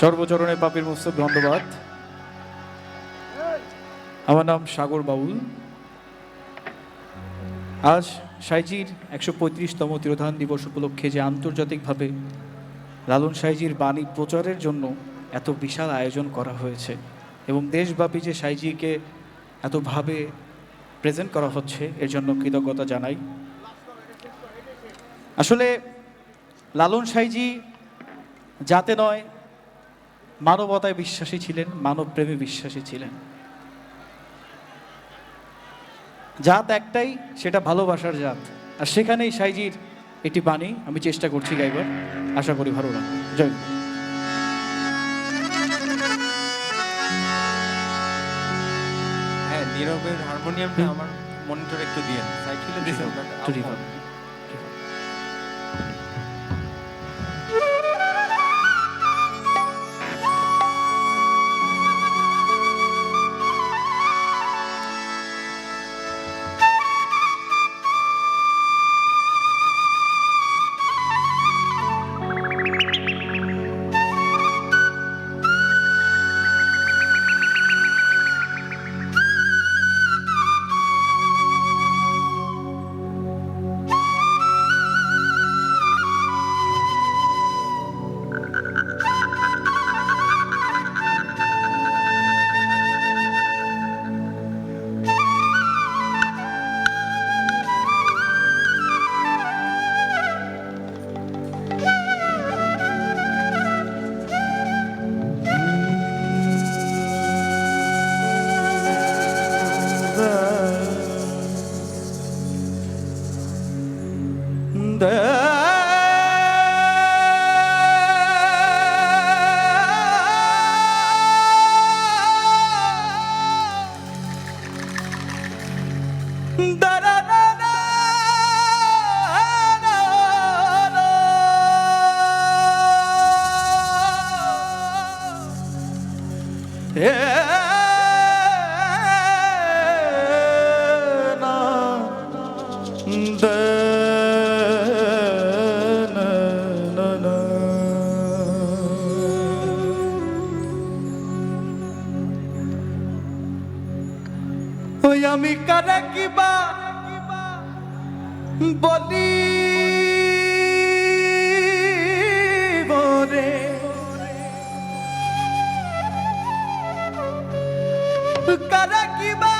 সর্বচরণে পাপের মস্তক ধন্যবাদ আমার নাম সাগর বাউল। আজ সাইজির একশো পঁয়ত্রিশতম তিরোধান দিবস উপলক্ষে যে আন্তর্জাতিকভাবে লালন সাইজির বাণী প্রচারের জন্য এত বিশাল আয়োজন করা হয়েছে এবং দেশব্যাপী যে সাইজিকে এতভাবে প্রেজেন্ট করা হচ্ছে, এর জন্য কৃতজ্ঞতা জানাই। আসলে লালন সাইজি যাতে নয় মানবতায় বিশ্বাসী ছিলেন মানব প্রেমে বিশ্বাসী ছিলেন। জাত একটাই সেটা ভালোবাসার জাত। আর সেখানেই সাইজির একটি বাণী আমি চেষ্টা করছি গাইবার। আশা করি ভালো লাগবে। জয় হ্যাঁ নীরবের হারমোনিয়ামটা আমার মনিটর একটু দিয়ে সাইকেলে দিয়েছে ওই আমি কারে কিবা বলি? বরে কারে কিবা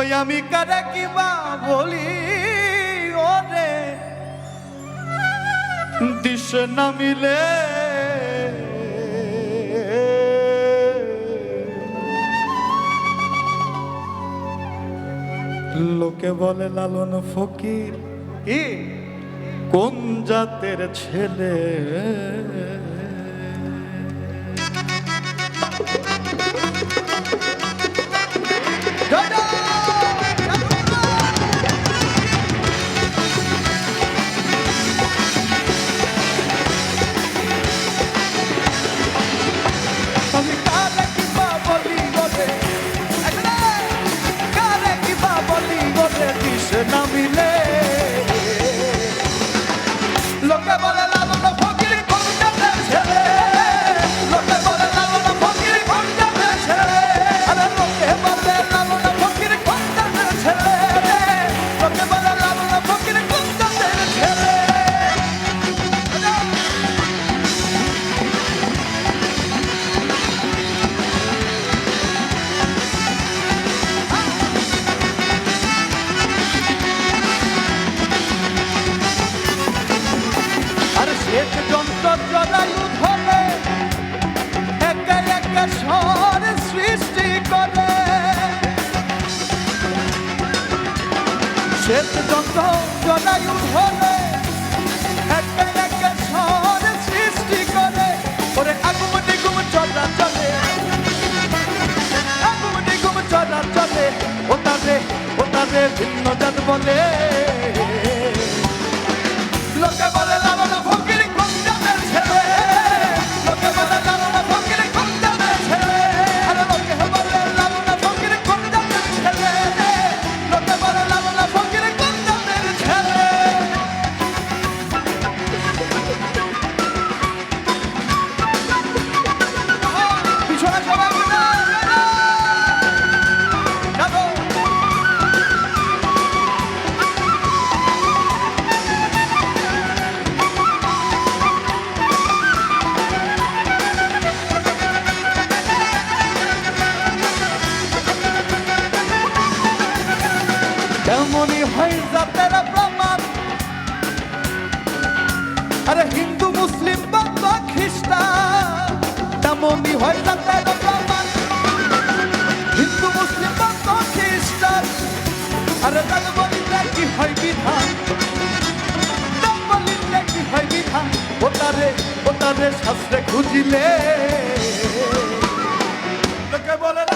ওই আমি কারে কিবা বলি? ওরে দিশ না মিলে লোকে বলে লালন ফকির কি? কোন জাতের ছেলে? ভিন্ন জাত বলে। হয় জাতের প্রমাণ। আরে হিন্দু, মুসলিম বা খ্রিস্টান, তেমনই হয় জাতের প্রমাণ। হিন্দু, মুসলিম বা খ্রিস্টান, আরে তার বলিলে কি হয় বিধান? তার বলিলে কি হয় বিধান? ওটারে ওটারে শাস্ত্রে খুঁজিলে। লোকে বলে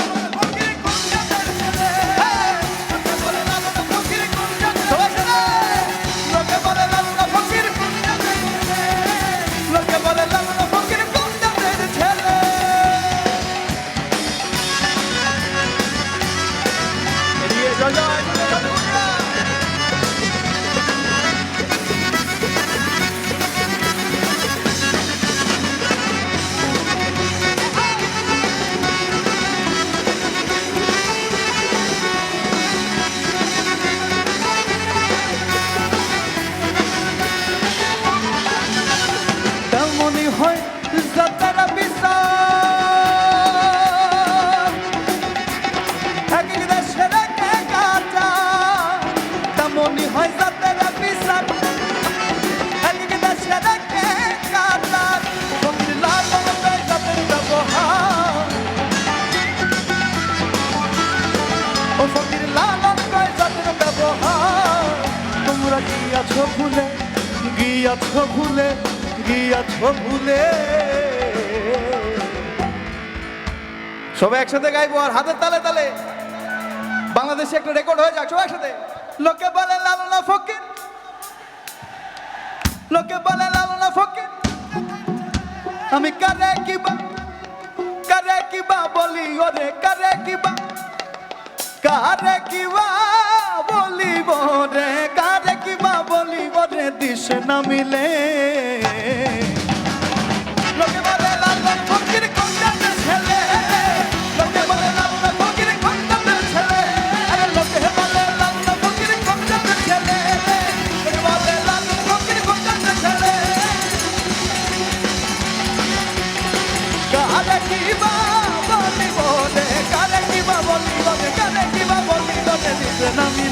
গিয়াছো ভুলে গিয়াছো ভুলে সবাই একসাথে গাইবো আর হাতের তালে তালে। বাংলাদেশে একটা রেকর্ড হয়ে যাক, সবাই একসাথে। লোকে বলে লালনা ফকির। লোকে বলে লালনা ফকির। আমি কারে কিবা কারে কিবা বলি ওরে, কারে কিবা কারে কিবা বলিব রে? কারে কিবা বলিব রে? দিশ না মিলে। লোকে বলে বলিব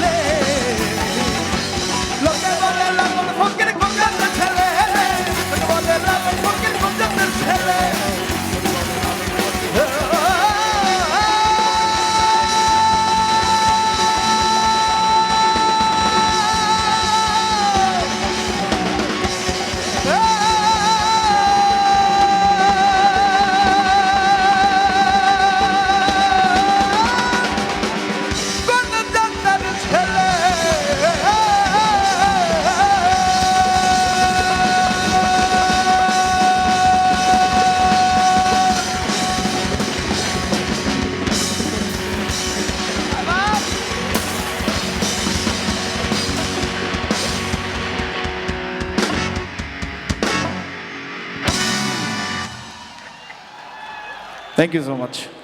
Thank you so much.